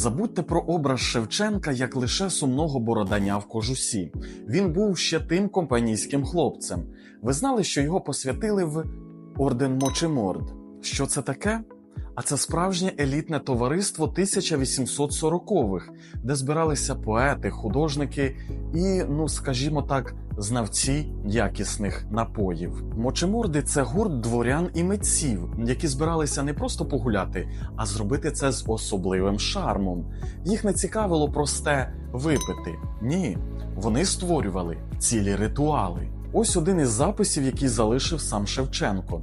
Забудьте про образ Шевченка як лише сумного бородання в кожусі. Він був ще тим компанійським хлопцем. Ви знали, що його посвятили в орден Мочеморд. Що це таке? А це справжнє елітне товариство 1840-х, де збиралися поети, художники і, ну скажімо так, знавці якісних напоїв. Мочеморди це гурт дворян і митців, які збиралися не просто погуляти, а зробити це з особливим шармом. Їх не цікавило просте випити. Ні, вони створювали цілі ритуали. Ось один із записів, який залишив сам Шевченко.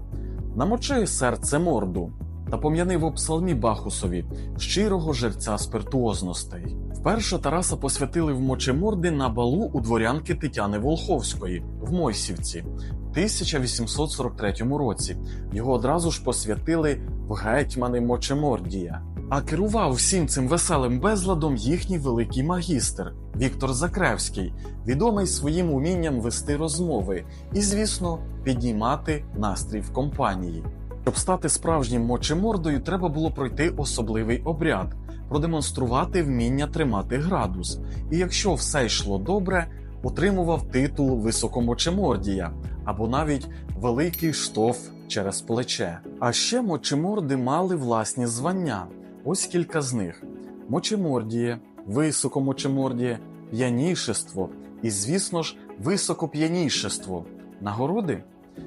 Намочи серце морду та пом'янив у псалмі Бахусові щирого жерця спиртуозностей. Вперше Тараса посвятили в мочеморди на балу у дворянки Тетяни Волховської в Мойсівці в 1843 році. Його одразу ж посвятили в гетьмани Мочемордія. А керував всім цим веселим безладом їхній великий магістр Віктор Закревський, відомий своїм умінням вести розмови і, звісно, піднімати настрій в компанії. Щоб стати справжнім мочемордою, треба було пройти особливий обряд, продемонструвати вміння тримати градус. І якщо все йшло добре, отримував титул високомочемордія або навіть великий штоф через плече. А ще мочеморди мали власні звання. Ось кілька з них: мочемордіє, високомочемордіє, п'янішество і, звісно ж, високоп'янішество. Нагороди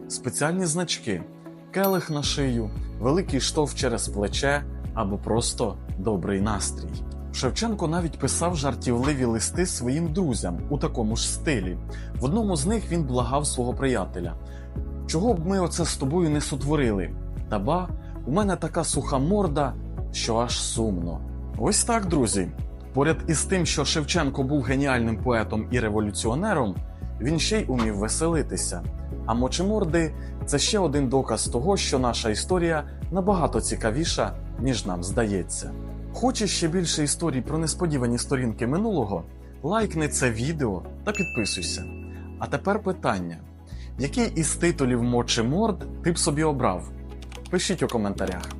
спеціальні значки келих на шию, великий штовх через плече або просто добрий настрій. Шевченко навіть писав жартівливі листи своїм друзям у такому ж стилі. В одному з них він благав свого приятеля: Чого б ми оце з тобою не сотворили? Та ба, у мене така суха морда, що аж сумно. Ось так, друзі. Поряд із тим, що Шевченко був геніальним поетом і революціонером, він ще й умів веселитися. А мочеморди це ще один доказ того, що наша історія набагато цікавіша, ніж нам здається. Хочеш ще більше історій про несподівані сторінки минулого? Лайкни це відео та підписуйся. А тепер питання: який із титулів мочеморд ти б собі обрав? Пишіть у коментарях.